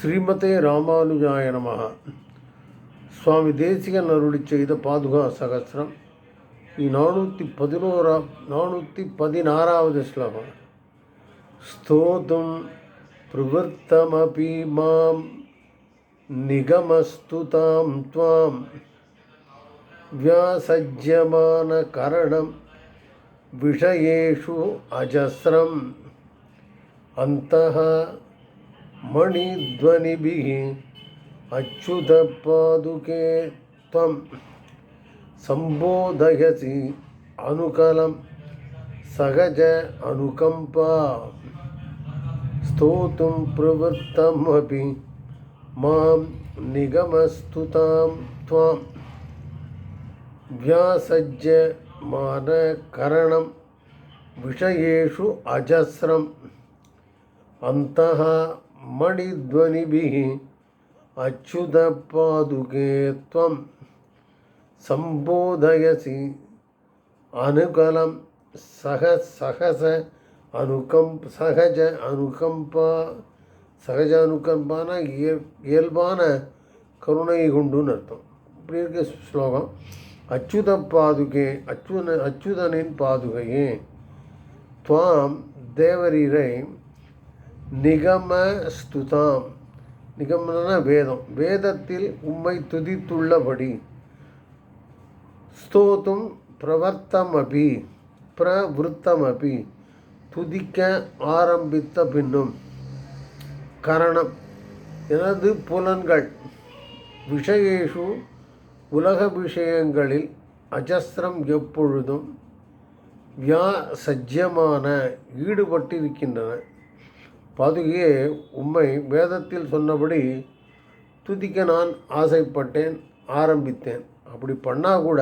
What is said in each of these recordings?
ஸ்ரீமதே ராமானுஜாய நமக சுவாமி தேசிகனருளி செய்த பாதுகா சகசிரம். நானூற்றி பதினோரா நானூற்றி பதினாறாவது ஸ்லோகம். ஸ்தோதும் பிரவர்த்தமபி மாம் நிகமஸ்துதாம் துவாம். வியாசஜ்யமான கரணம் விஷயேஷு அஜஸ்ரம். அந்தः मणिध्वनिभिः अच्युतपादुके त्वं सम्बोधयसि अनुकलं सहज अनुकम्पा। स्तोतुं प्रवृत्तमपि माँ निगमस्तुतां त्वां। व्यासज्यमानकरणं विषयेषु अजस्रम्। अन्तः मणिध्वनिभिः अच्युतपादुके त्वं सम्बोधयसि अनुकलं सह सहस அனுகம்ப் சகஜ அனுகம்பா சகஜ அனுகம்பான இயல் இயல்பான கருணை கொண்டுன்னு அர்த்தம் இப்படி இருக்க ஸ்லோகம் அச்சுத பாதுகே அச்சுத அச்சுதனின் பாதுகையே துவாம் தேவரீரை நிகம ஸ்துதாம் நிகமன வேதம். வேதத்தில் உம்மை துதித்துள்ளபடி ஸ்தோத்தும் பிரவர்த்தமபி பிரவருத்தமபி துதிக்க ஆரம்பித்த பின்னும் கரணம். எனது புலன்கள் விஷயேஷு உலக விஷயங்களில் அஜஸ்திரம் எப்பொழுதும் வியா சஜ்யமான ஈடுபட்டிருக்கின்றன. பதுகே உம்மை வேதத்தில் சொன்னபடி துதிக்க நான் ஆசைப்பட்டேன் ஆரம்பித்தேன். அப்படி பண்ணால் கூட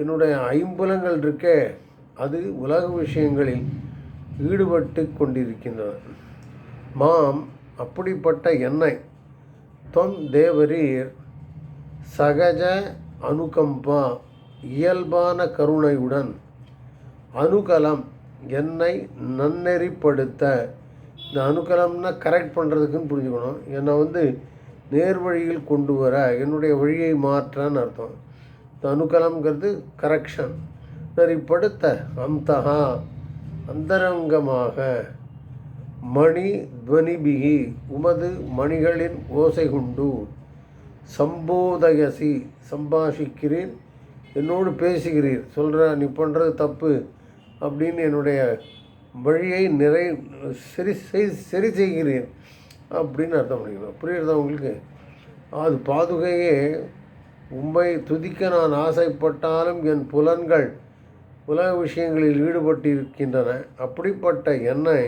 என்னுடைய ஐம்புலங்கள் இருக்கே அது உலக விஷயங்களில் ஈடுபட்டு கொண்டிருக்கின்றன. மாம் அப்படிப்பட்ட என்னை தொன் தேவரீர் சகஜ அனுகம்பா இயல்பான கருணையுடன் அனுகலம் என்னை நன்னெறிப்படுத்த இந்த அனுகலம்னா கரெக்ட் பண்ணுறதுக்குன்னு புரிஞ்சுக்கணும். என்னை வந்து நேர் வழியில் கொண்டு வர என்னுடைய வழியை மாற்றன்னு அர்த்தம். இந்த அனுகலம்ங்கிறது கரெக்ஷன் நெறிப்படுத்த அம்தகா அந்தரங்கமாக மணி துவனிபிகி உமது மணிகளின் ஓசை கொண்டு சம்போதயசி சம்பாஷிக்கிறேன். என்னோடு பேசுகிறீர். சொல்கிற நீ பண்ணுறது தப்பு அப்படின்னு என்னுடைய வழியை நிறை சரி செய் சரி செய்கிறீர் அப்படின்னு அர்த்தம் பண்ணிக்கணும். புரியுறதா உங்களுக்கு? அது பாதுகையே. உண்மை துதிக்க நான் ஆசைப்பட்டாலும் என் புலன்கள் உலக விஷயங்களில் ஈடுபட்டிருக்கின்றன. அப்படிப்பட்ட என்னை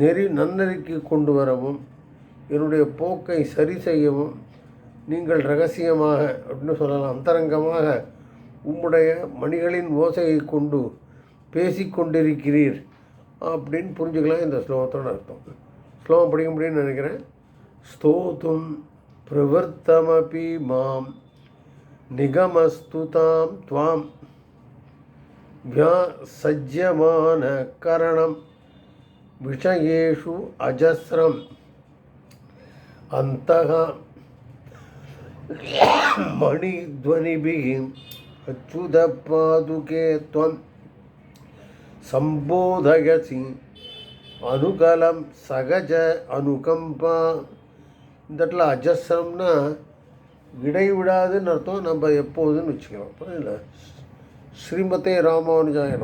நெறி நன்னெறிக்கு கொண்டு வரவும் என்னுடைய போக்கை சரி செய்யவும் நீங்கள் ரகசியமாக அப்படின்னு சொல்லலாம் அந்தரங்கமாக உம்முடைய மணிகளின் ஓசையை கொண்டு பேசிக்கொண்டிருக்கிறீர் அப்படின்னு புரிஞ்சுக்கலாம் இந்த ஸ்லோகத்தோட அர்த்தம் ஸ்லோகம் படிக்க முடியும்னு நினைக்கிறேன் ஸ்தோத்தும் பிரவர்த்தமபி மாம் நிகமஸ்துதாம் துவாம் व्यासज्यमानकरणं विषयेषु अजस्रम् अन्तः मणिध्वनिभिः अच्युतपादुके त्वं சம்போதயசி. அனுகலம் சகஜ அனுகம்பா. இந்த இடத்துல அஜஸ்ரம்னா இடைவிடாதுன்னு அர்த்தம். நம்ம எப்போதுன்னு வச்சுக்கலாம் புரியுதுல? ஸ்ரீமதே ராமானுஜாய